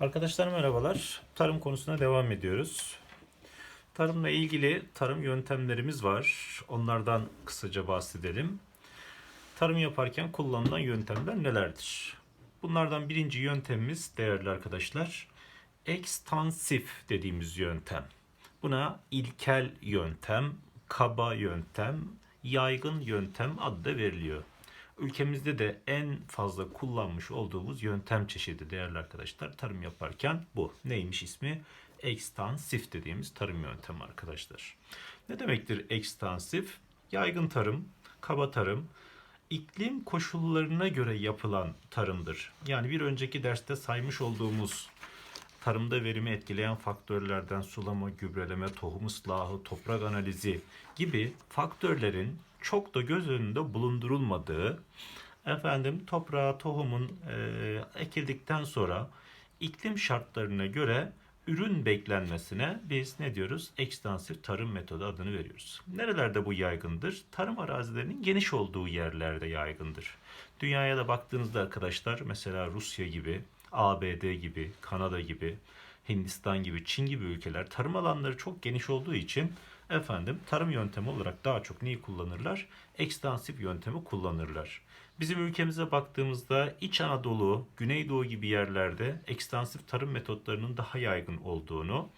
Arkadaşlar merhabalar. Tarım konusuna devam ediyoruz. Tarımla ilgili tarım yöntemlerimiz var. Onlardan kısaca bahsedelim. Tarım yaparken kullanılan yöntemler nelerdir? Bunlardan birinci yöntemimiz değerli arkadaşlar ekstansif dediğimiz yöntem. Buna ilkel yöntem, kaba yöntem, yaygın yöntem adı da veriliyor. Ülkemizde de en fazla kullanmış olduğumuz yöntem çeşidi değerli arkadaşlar tarım yaparken bu. Neymiş ismi? Ekstansif dediğimiz tarım yöntemi arkadaşlar. Ne demektir ekstansif? Yaygın tarım, kaba tarım, iklim koşullarına göre yapılan tarımdır. Yani bir önceki derste saymış olduğumuz tarımda verimi etkileyen faktörlerden sulama, gübreleme, tohum ıslahı, toprak analizi gibi faktörlerin çok da göz önünde bulundurulmadığı, efendim toprağa tohumun e, ekildikten sonra iklim şartlarına göre ürün beklenmesine biz ne diyoruz? Ekstansif tarım metodu adını veriyoruz. Nerelerde bu yaygındır? Tarım arazilerinin geniş olduğu yerlerde yaygındır. Dünyaya da baktığınızda arkadaşlar mesela Rusya gibi, ABD gibi, Kanada gibi, Hindistan gibi, Çin gibi ülkeler tarım alanları çok geniş olduğu için efendim tarım yöntemi olarak daha çok neyi kullanırlar? Ekstansif yöntemi kullanırlar. Bizim ülkemize baktığımızda İç Anadolu, Güneydoğu gibi yerlerde ekstansif tarım metotlarının daha yaygın olduğunu,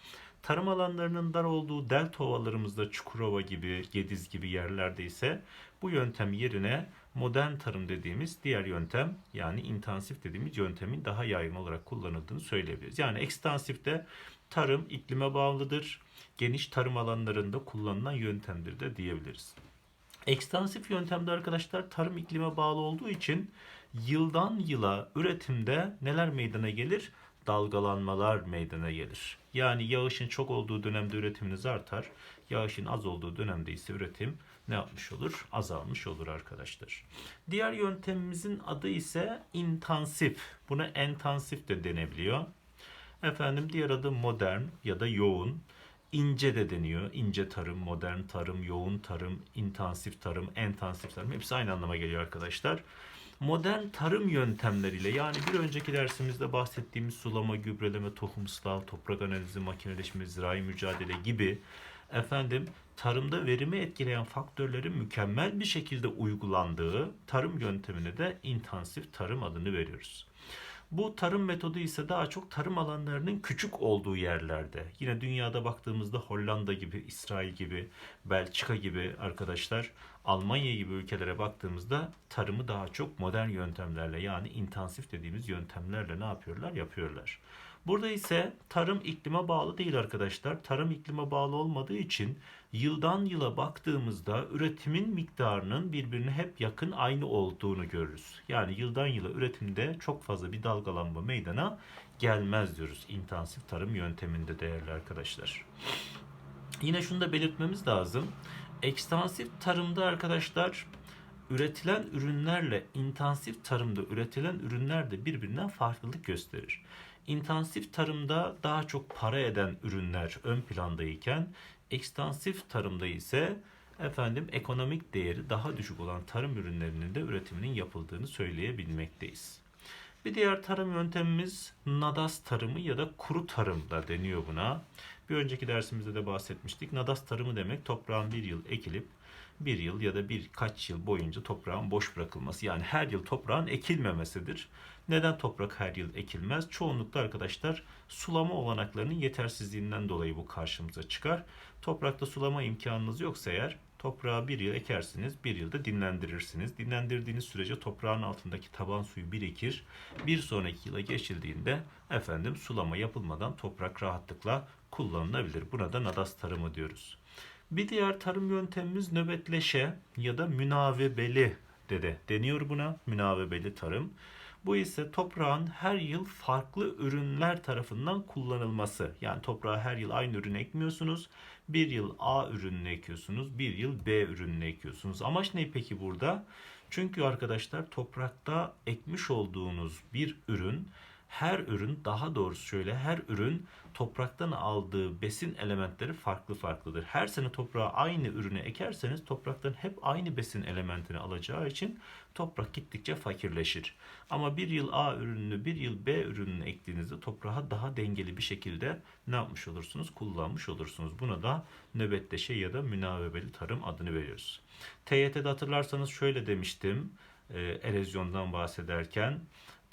tarım alanlarının dar olduğu delta ovalarımızda Çukurova gibi, Gediz gibi yerlerde ise bu yöntem yerine modern tarım dediğimiz diğer yöntem yani intensif dediğimiz yöntemin daha yaygın olarak kullanıldığını söyleyebiliriz. Yani ekstansifte tarım iklime bağlıdır. Geniş tarım alanlarında kullanılan yöntemdir de diyebiliriz. Ekstansif yöntemde arkadaşlar tarım iklime bağlı olduğu için yıldan yıla üretimde neler meydana gelir? Dalgalanmalar meydana gelir. Yani yağışın çok olduğu dönemde üretiminiz artar. Yağışın az olduğu dönemde ise üretim ne yapmış olur? Azalmış olur arkadaşlar. Diğer yöntemimizin adı ise intensif. Buna entansif de denebiliyor. Efendim diğer adı modern ya da yoğun. İnce de deniyor. İnce tarım, modern tarım, yoğun tarım, intensif tarım, entansif tarım. Hepsi aynı anlama geliyor arkadaşlar. Modern tarım yöntemleriyle yani bir önceki dersimizde bahsettiğimiz sulama, gübreleme, tohum ıslahı, toprak analizi, makineleşme, zirai mücadele gibi efendim tarımda verimi etkileyen faktörlerin mükemmel bir şekilde uygulandığı tarım yöntemine de intensif tarım adını veriyoruz. Bu tarım metodu ise daha çok tarım alanlarının küçük olduğu yerlerde. Yine dünyada baktığımızda Hollanda gibi, İsrail gibi, Belçika gibi arkadaşlar, Almanya gibi ülkelere baktığımızda tarımı daha çok modern yöntemlerle yani intensif dediğimiz yöntemlerle ne yapıyorlar? Yapıyorlar. Burada ise tarım iklime bağlı değil arkadaşlar. Tarım iklime bağlı olmadığı için yıldan yıla baktığımızda üretimin miktarının birbirine hep yakın aynı olduğunu görürüz. Yani yıldan yıla üretimde çok fazla bir dalgalanma meydana gelmez diyoruz intensif tarım yönteminde değerli arkadaşlar. Yine şunu da belirtmemiz lazım. Ekstansif tarımda arkadaşlar üretilen ürünlerle intensif tarımda üretilen ürünler de birbirinden farklılık gösterir. İntensif tarımda daha çok para eden ürünler ön plandayken ekstansif tarımda ise efendim ekonomik değeri daha düşük olan tarım ürünlerinin de üretiminin yapıldığını söyleyebilmekteyiz. Bir diğer tarım yöntemimiz nadas tarımı ya da kuru tarım da deniyor buna. Bir önceki dersimizde de bahsetmiştik. Nadas tarımı demek toprağın bir yıl ekilip bir yıl ya da birkaç yıl boyunca toprağın boş bırakılması. Yani her yıl toprağın ekilmemesidir. Neden toprak her yıl ekilmez? Çoğunlukla arkadaşlar sulama olanaklarının yetersizliğinden dolayı bu karşımıza çıkar. Toprakta sulama imkanınız yoksa eğer toprağı bir yıl ekersiniz, bir yılda dinlendirirsiniz. Dinlendirdiğiniz sürece toprağın altındaki taban suyu birikir. Bir sonraki yıla geçildiğinde efendim sulama yapılmadan toprak rahatlıkla kullanılabilir. Buna da nadas tarımı diyoruz. Bir diğer tarım yöntemimiz nöbetleşe ya da münavebeli de de deniyor buna. Münavebeli tarım. Bu ise toprağın her yıl farklı ürünler tarafından kullanılması. Yani toprağa her yıl aynı ürünü ekmiyorsunuz. Bir yıl A ürününü ekiyorsunuz, bir yıl B ürününü ekiyorsunuz. Amaç ne peki burada? Çünkü arkadaşlar toprakta ekmiş olduğunuz bir ürün her ürün daha doğrusu şöyle her ürün topraktan aldığı besin elementleri farklı farklıdır. Her sene toprağa aynı ürünü ekerseniz topraktan hep aynı besin elementini alacağı için toprak gittikçe fakirleşir. Ama bir yıl A ürününü bir yıl B ürününü ektiğinizde toprağa daha dengeli bir şekilde ne yapmış olursunuz? Kullanmış olursunuz. Buna da nöbetleşe ya da münavebeli tarım adını veriyoruz. TYT'de hatırlarsanız şöyle demiştim e, erozyondan bahsederken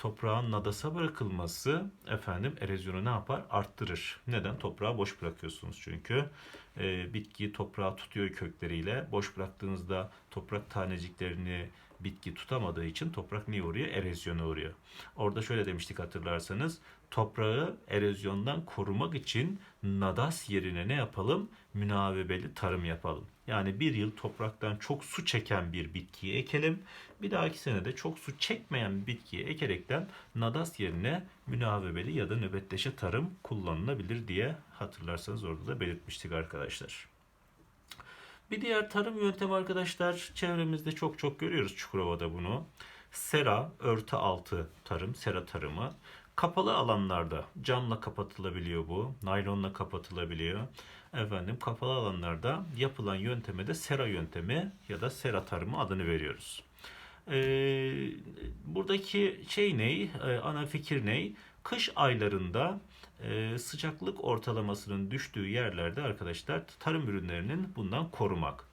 toprağın nadasa bırakılması efendim erozyonu ne yapar? Arttırır. Neden? Toprağı boş bırakıyorsunuz çünkü. E, bitki toprağı tutuyor kökleriyle. Boş bıraktığınızda toprak taneciklerini bitki tutamadığı için toprak niye uğruyor? Erozyona uğruyor. Orada şöyle demiştik hatırlarsanız. Toprağı erozyondan korumak için nadas yerine ne yapalım? Münavebeli tarım yapalım. Yani bir yıl topraktan çok su çeken bir bitkiyi ekelim. Bir dahaki sene de çok su çekmeyen bir bitkiyi ekerekten nadas yerine münavebeli ya da nöbetleşe tarım kullanılabilir diye hatırlarsanız orada da belirtmiştik arkadaşlar. Bir diğer tarım yöntemi arkadaşlar çevremizde çok çok görüyoruz Çukurova'da bunu. Sera, örtü altı tarım, sera tarımı. Kapalı alanlarda camla kapatılabiliyor bu. Naylonla kapatılabiliyor. Efendim kapalı alanlarda yapılan yönteme de sera yöntemi ya da sera tarımı adını veriyoruz. Ee, buradaki şey ne? Ee, ana fikir ne? Kış aylarında e, sıcaklık ortalamasının düştüğü yerlerde arkadaşlar tarım ürünlerinin bundan korumak.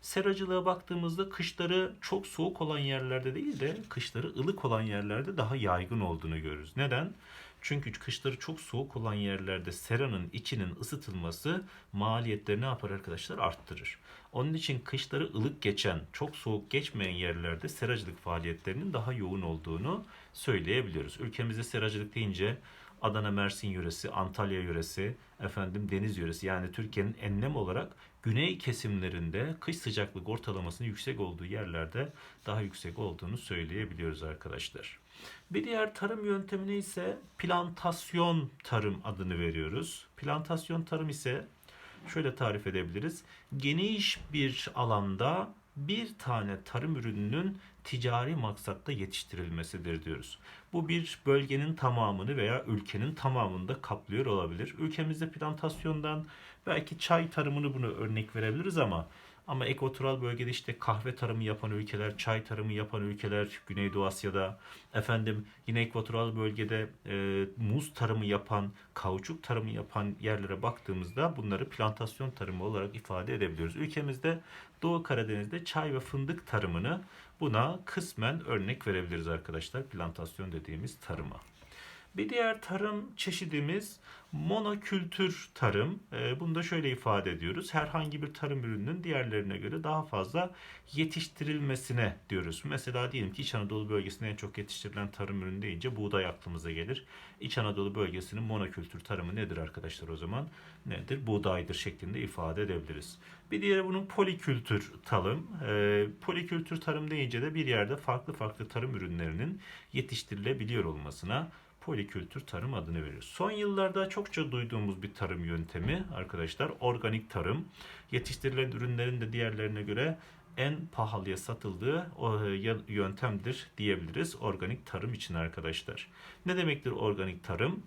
Seracılığa baktığımızda kışları çok soğuk olan yerlerde değil de kışları ılık olan yerlerde daha yaygın olduğunu görürüz. Neden? Çünkü kışları çok soğuk olan yerlerde seranın içinin ısıtılması maliyetleri ne yapar arkadaşlar? Arttırır. Onun için kışları ılık geçen, çok soğuk geçmeyen yerlerde seracılık faaliyetlerinin daha yoğun olduğunu söyleyebiliyoruz. Ülkemizde seracılık deyince Adana Mersin yöresi, Antalya yöresi, efendim deniz yöresi yani Türkiye'nin enlem olarak güney kesimlerinde kış sıcaklık ortalamasının yüksek olduğu yerlerde daha yüksek olduğunu söyleyebiliyoruz arkadaşlar. Bir diğer tarım yöntemine ise plantasyon tarım adını veriyoruz. Plantasyon tarım ise şöyle tarif edebiliriz. Geniş bir alanda bir tane tarım ürününün ticari maksatta yetiştirilmesidir diyoruz. Bu bir bölgenin tamamını veya ülkenin tamamını da kaplıyor olabilir. Ülkemizde plantasyondan belki çay tarımını bunu örnek verebiliriz ama ama ekvatoral bölgede işte kahve tarımı yapan ülkeler, çay tarımı yapan ülkeler, Güneydoğu Asya'da efendim yine ekvatoral bölgede e, muz tarımı yapan, kauçuk tarımı yapan yerlere baktığımızda bunları plantasyon tarımı olarak ifade edebiliyoruz. Ülkemizde Doğu Karadeniz'de çay ve fındık tarımını buna kısmen örnek verebiliriz arkadaşlar plantasyon dediğimiz tarıma. Bir diğer tarım çeşidimiz monokültür tarım. Ee, bunu da şöyle ifade ediyoruz. Herhangi bir tarım ürününün diğerlerine göre daha fazla yetiştirilmesine diyoruz. Mesela diyelim ki İç Anadolu bölgesinde en çok yetiştirilen tarım ürünü deyince buğday aklımıza gelir. İç Anadolu bölgesinin monokültür tarımı nedir arkadaşlar o zaman? Nedir? Buğdaydır şeklinde ifade edebiliriz. Bir diğeri bunun polikültür tarım. E, polikültür tarım deyince de bir yerde farklı farklı tarım ürünlerinin yetiştirilebiliyor olmasına polikültür tarım adını veriyoruz. Son yıllarda çokça duyduğumuz bir tarım yöntemi arkadaşlar organik tarım. Yetiştirilen ürünlerin de diğerlerine göre en pahalıya satıldığı yöntemdir diyebiliriz organik tarım için arkadaşlar. Ne demektir organik tarım?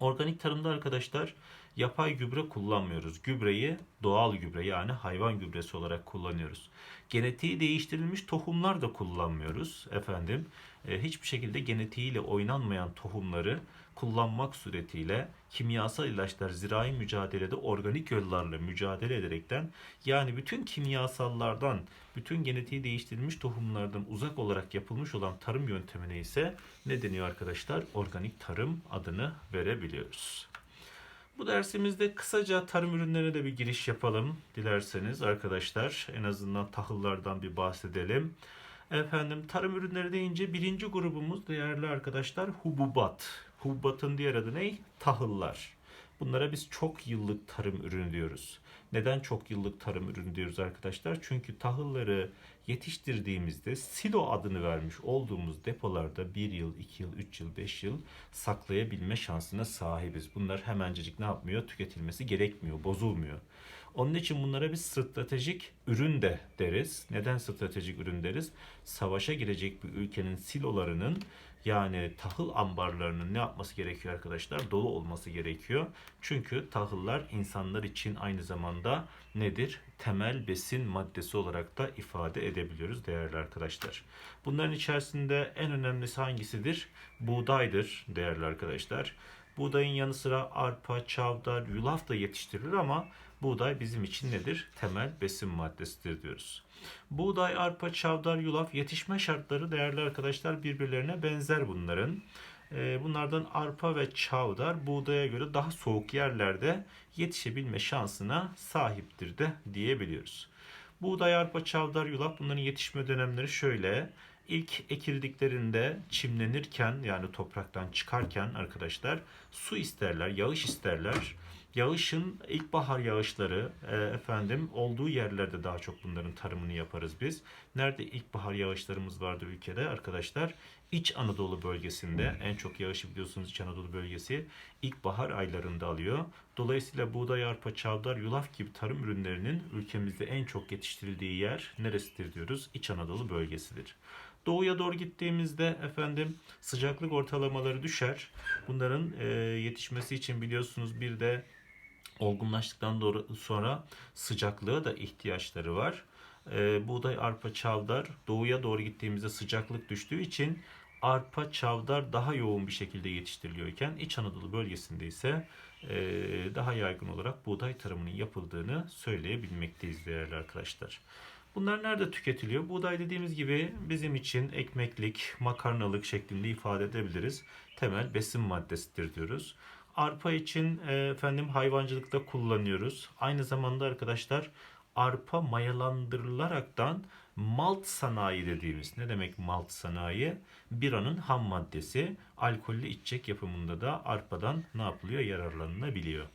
Organik tarımda arkadaşlar yapay gübre kullanmıyoruz. Gübreyi doğal gübre yani hayvan gübresi olarak kullanıyoruz. Genetiği değiştirilmiş tohumlar da kullanmıyoruz efendim. E, hiçbir şekilde genetiğiyle oynanmayan tohumları kullanmak suretiyle kimyasal ilaçlar zirai mücadelede organik yollarla mücadele ederekten yani bütün kimyasallardan, bütün genetiği değiştirilmiş tohumlardan uzak olarak yapılmış olan tarım yöntemine ise ne deniyor arkadaşlar? Organik tarım adını verebiliyoruz. Bu dersimizde kısaca tarım ürünlerine de bir giriş yapalım dilerseniz arkadaşlar. En azından tahıllardan bir bahsedelim. Efendim tarım ürünleri deyince birinci grubumuz değerli arkadaşlar hububat. Hububatın diğer adı ne? Tahıllar. Bunlara biz çok yıllık tarım ürünü diyoruz. Neden çok yıllık tarım ürünü diyoruz arkadaşlar? Çünkü tahılları yetiştirdiğimizde silo adını vermiş olduğumuz depolarda 1 yıl, 2 yıl, 3 yıl, 5 yıl saklayabilme şansına sahibiz. Bunlar hemencecik ne yapmıyor? Tüketilmesi gerekmiyor, bozulmuyor. Onun için bunlara biz stratejik ürün de deriz. Neden stratejik ürün deriz? Savaşa girecek bir ülkenin silolarının yani tahıl ambarlarının ne yapması gerekiyor arkadaşlar? Dolu olması gerekiyor. Çünkü tahıllar insanlar için aynı zamanda nedir? Temel besin maddesi olarak da ifade edebiliyoruz değerli arkadaşlar. Bunların içerisinde en önemlisi hangisidir? Buğdaydır değerli arkadaşlar. Buğdayın yanı sıra arpa, çavdar, yulaf da yetiştirilir ama buğday bizim için nedir? Temel besin maddesidir diyoruz. Buğday, arpa, çavdar, yulaf yetişme şartları değerli arkadaşlar birbirlerine benzer bunların. Ee, Bunlardan arpa ve çavdar buğdaya göre daha soğuk yerlerde yetişebilme şansına sahiptir de diyebiliyoruz. Buğday, arpa, çavdar, yulaf bunların yetişme dönemleri şöyle. İlk ekildiklerinde çimlenirken yani topraktan çıkarken arkadaşlar su isterler, yağış isterler. Yağışın ilkbahar yağışları e, efendim olduğu yerlerde daha çok bunların tarımını yaparız biz. Nerede ilkbahar yağışlarımız vardı ülkede arkadaşlar? İç Anadolu bölgesinde en çok yağışı biliyorsunuz İç Anadolu bölgesi ilkbahar aylarında alıyor. Dolayısıyla buğday, arpa, çavdar, yulaf gibi tarım ürünlerinin ülkemizde en çok yetiştirildiği yer neresidir diyoruz? İç Anadolu bölgesidir. Doğuya doğru gittiğimizde efendim sıcaklık ortalamaları düşer. Bunların e, yetişmesi için biliyorsunuz bir de olgunlaştıktan doğru, sonra sıcaklığa da ihtiyaçları var. E, buğday, arpa, çavdar doğuya doğru gittiğimizde sıcaklık düştüğü için arpa, çavdar daha yoğun bir şekilde yetiştiriliyorken İç Anadolu bölgesinde ise e, daha yaygın olarak buğday tarımının yapıldığını söyleyebilmekteyiz değerli arkadaşlar. Bunlar nerede tüketiliyor? Buğday dediğimiz gibi bizim için ekmeklik, makarnalık şeklinde ifade edebiliriz. Temel besin maddesidir diyoruz. Arpa için e, efendim hayvancılıkta kullanıyoruz. Aynı zamanda arkadaşlar arpa mayalandırılaraktan malt sanayi dediğimiz ne demek malt sanayi? Biranın ham maddesi. Alkollü içecek yapımında da arpadan ne yapılıyor? Yararlanılabiliyor.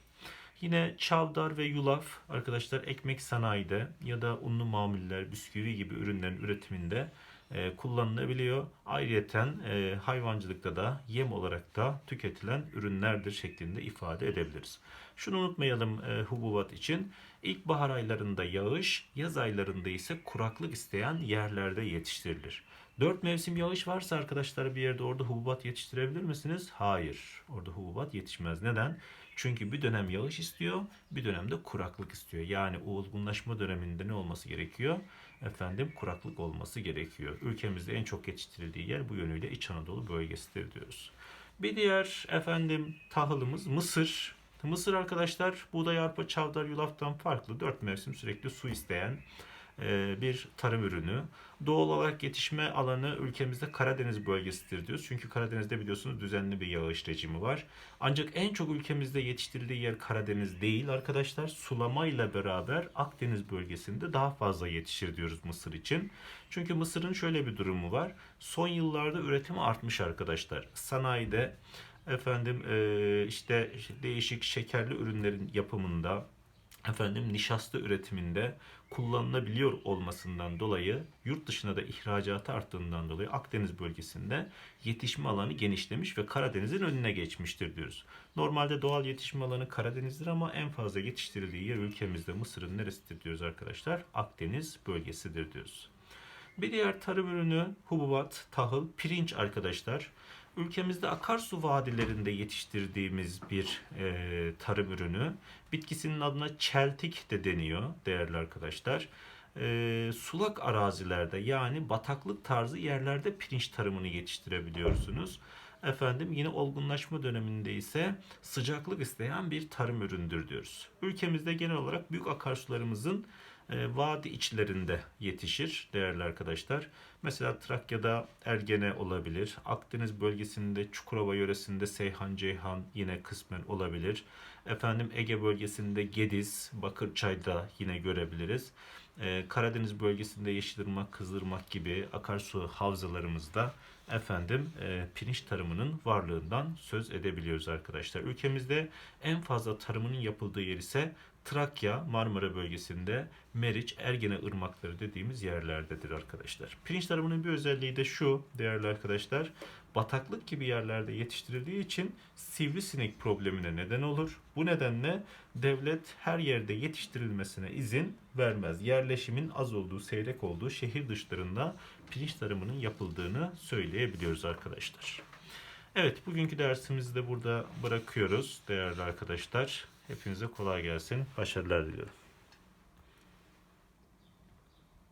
Yine çavdar ve yulaf arkadaşlar ekmek sanayide ya da unlu mamuller, bisküvi gibi ürünlerin üretiminde e, kullanılabiliyor. Ayrıyeten e, hayvancılıkta da yem olarak da tüketilen ürünlerdir şeklinde ifade edebiliriz. Şunu unutmayalım e, hububat için. İlkbahar aylarında yağış, yaz aylarında ise kuraklık isteyen yerlerde yetiştirilir. Dört mevsim yağış varsa arkadaşlar bir yerde orada hububat yetiştirebilir misiniz? Hayır. Orada hububat yetişmez. Neden? Çünkü bir dönem yağış istiyor, bir dönemde kuraklık istiyor. Yani olgunlaşma döneminde ne olması gerekiyor? Efendim kuraklık olması gerekiyor. Ülkemizde en çok yetiştirildiği yer bu yönüyle İç Anadolu bölgesidir diyoruz. Bir diğer efendim tahılımız mısır. Mısır arkadaşlar buğday, arpa, çavdar, yulaftan farklı. Dört mevsim sürekli su isteyen bir tarım ürünü. Doğal olarak yetişme alanı ülkemizde Karadeniz bölgesidir diyoruz. Çünkü Karadeniz'de biliyorsunuz düzenli bir yağış rejimi var. Ancak en çok ülkemizde yetiştirildiği yer Karadeniz değil arkadaşlar. Sulamayla beraber Akdeniz bölgesinde daha fazla yetişir diyoruz mısır için. Çünkü mısırın şöyle bir durumu var. Son yıllarda üretimi artmış arkadaşlar. Sanayide efendim e, işte değişik şekerli ürünlerin yapımında efendim nişasta üretiminde kullanılabiliyor olmasından dolayı yurt dışına da ihracatı arttığından dolayı Akdeniz bölgesinde yetişme alanı genişlemiş ve Karadeniz'in önüne geçmiştir diyoruz. Normalde doğal yetişme alanı Karadeniz'dir ama en fazla yetiştirildiği yer ülkemizde Mısır'ın neresidir diyoruz arkadaşlar? Akdeniz bölgesidir diyoruz. Bir diğer tarım ürünü hububat, tahıl, pirinç arkadaşlar. Ülkemizde akarsu vadilerinde yetiştirdiğimiz bir e, tarım ürünü. Bitkisinin adına çeltik de deniyor değerli arkadaşlar. E, sulak arazilerde yani bataklık tarzı yerlerde pirinç tarımını yetiştirebiliyorsunuz. Efendim yine olgunlaşma döneminde ise sıcaklık isteyen bir tarım üründür diyoruz. Ülkemizde genel olarak büyük akarsularımızın e, vadi içlerinde yetişir değerli arkadaşlar. Mesela Trakya'da Ergene olabilir. Akdeniz bölgesinde Çukurova yöresinde Seyhan Ceyhan yine kısmen olabilir. Efendim Ege bölgesinde Gediz, Bakırçay'da yine görebiliriz. Ee, Karadeniz bölgesinde Yeşilırmak, Kızılırmak gibi akarsu havzalarımızda efendim e, pirinç tarımının varlığından söz edebiliyoruz arkadaşlar. Ülkemizde en fazla tarımının yapıldığı yer ise Trakya, Marmara bölgesinde Meriç, Ergene ırmakları dediğimiz yerlerdedir arkadaşlar. Pirinç tarımının bir özelliği de şu değerli arkadaşlar. Bataklık gibi yerlerde yetiştirildiği için sivrisinek problemine neden olur. Bu nedenle devlet her yerde yetiştirilmesine izin vermez. Yerleşimin az olduğu, seyrek olduğu şehir dışlarında pirinç tarımının yapıldığını söyleyebiliyoruz arkadaşlar. Evet, bugünkü dersimizi de burada bırakıyoruz değerli arkadaşlar. Hepinize kolay gelsin. Başarılar diliyorum.